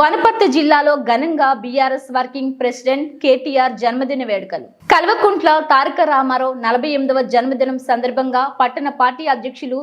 వనపర్తి జిల్లాలో ఘనంగా BRS working president KTR జన్మదిన వేడుకలు. కల్వకుంట్ల తారక రామారావు నలభై ఎనిమిదవ జన్మదినం సందర్భంగా పట్టణ పార్టీ అధ్యక్షులు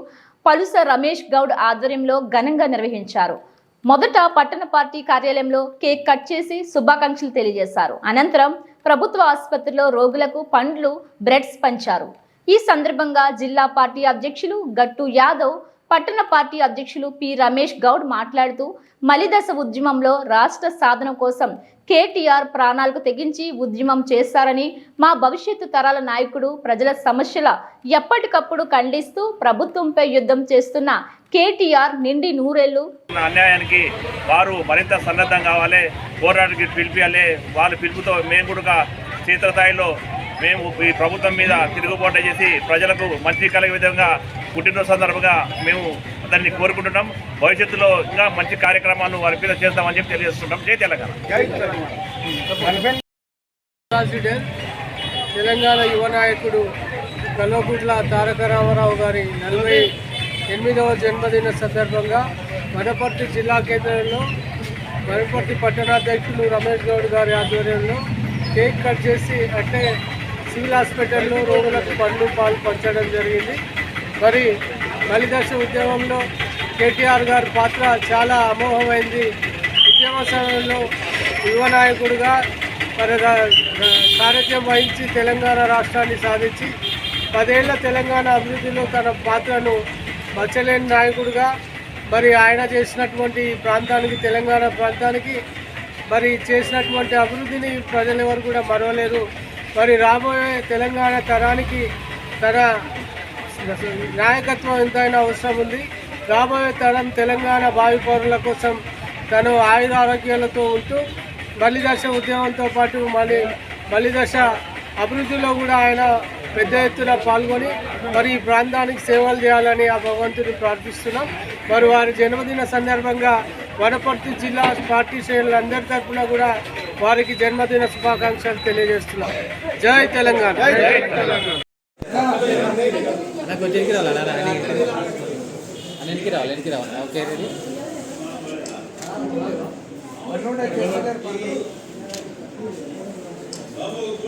పలుస రమేష్ గౌడ్ ఆధ్వర్యంలో ఘనంగా నిర్వహించారు. మొదట పట్టణ పార్టీ కార్యాలయంలో కేక్ కట్ చేసి శుభాకాంక్షలు తెలియజేశారు. అనంతరం ప్రభుత్వ ఆసుపత్రిలో రోగులకు పండ్లు బ్రెడ్స్ పంచారు. ఈ సందర్భంగా జిల్లా పార్టీ అధ్యక్షులు గట్టు యాదవ్ పట్టణ పార్టీ అధ్యక్షులు పి. రమేష్ గౌడ్ మాట్లాడుతూ మలిదశ ఉద్యమంలో రాష్ట్ర సాధన కోసం కేటీఆర్ ప్రాణాలకు తెగించి ఉద్యమం చేస్తారని మా భవిష్యత్తు తరాల నాయకుడు ప్రజల సమస్యల ఎప్పటికప్పుడు ఖండిస్తూ ప్రభుత్వంపై యుద్ధం చేస్తున్న కేటీఆర్ నిండి నూరేళ్ళు అన్యాయానికి వారు మరింత సన్నద్ధం కావాలి పోరాటానికి పిలిపియాలి వాళ్ళ పిలుపుతో మేము కూడా క్షేత్రస్థాయిలో మేము ఈ ప్రభుత్వం మీద తిరుగుబాటు చేసి ప్రజలకు మంచి కలిగే విధంగా పుట్టినరోజు సందర్భంగా మేము దాన్ని కోరుకుంటున్నాం. భవిష్యత్తులో ఇంకా మంచి కార్యక్రమాలు వారి మీద చేస్తామని చెప్పి తెలియజేస్తున్నాం జై తెలంగాణ. తెలంగాణ యువ నాయకుడు కల్వకుంట్ల తారక రామారావు గారి నలభై ఎనిమిదవ జన్మదిన సందర్భంగా వనపర్తి జిల్లా కేంద్రంలో వనపర్తి పట్టణాధ్యక్షులు రమేష్ గౌడ్ గారి ఆధ్వర్యంలో కేక్ కట్ చేసి అంటే సివిల్ హాస్పిటల్లో రోగులకు పండ్లు పాలు పంచడం జరిగింది. మరి బలిదశ ఉద్యమంలో కేటీఆర్ గారి పాత్ర చాలా అమోఘమైంది. ఉద్యమ సమయంలో యువ నాయకుడిగా మరి రా- సారథ్యం వహించి తెలంగాణ రాష్ట్రాన్ని సాధించి పదేళ్ళ తెలంగాణ అభివృద్ధిలో తన పాత్రను మచ్చలేని నాయకుడిగా మరి ఆయన చేసినటువంటి ఈ ప్రాంతానికి తెలంగాణ ప్రాంతానికి మరి చేసినటువంటి అభివృద్ధిని ప్రజలు ఎవరు కూడా మరవలేరు. మరి రాబోయే తెలంగాణ తరానికి తన నాయకత్వం ఎంతైనా అవసరం ఉంది. రాబోయే తరం తెలంగాణ భావి పౌరుల కోసం తను ఆయుర ఆరోగ్యాలతో ఉంటూ బలిదశ ఉద్యమంతో పాటు మళ్ళీ బలిదశ అభివృద్ధిలో కూడా ఆయన పెద్ద ఎత్తున పాల్గొని మరి ఈ ప్రాంతానికి సేవలు చేయాలని ఆ భగవంతుని ప్రార్థిస్తున్నాం. మరి వారి జన్మదిన సందర్భంగా వనపర్తి జిల్లా పార్టీ శ్రేణులందరి తరఫున కూడా వారికి జన్మదిన శుభాకాంక్షలు తెలియజేస్తున్నాం. జై తెలంగాణ. அண்ணா கொஞ்சம் இருக்கிறாள் அண்ணா அண்ணன் இருக்கிறாள் இருக்கிறாள் ஓகே ரெடி அவனோட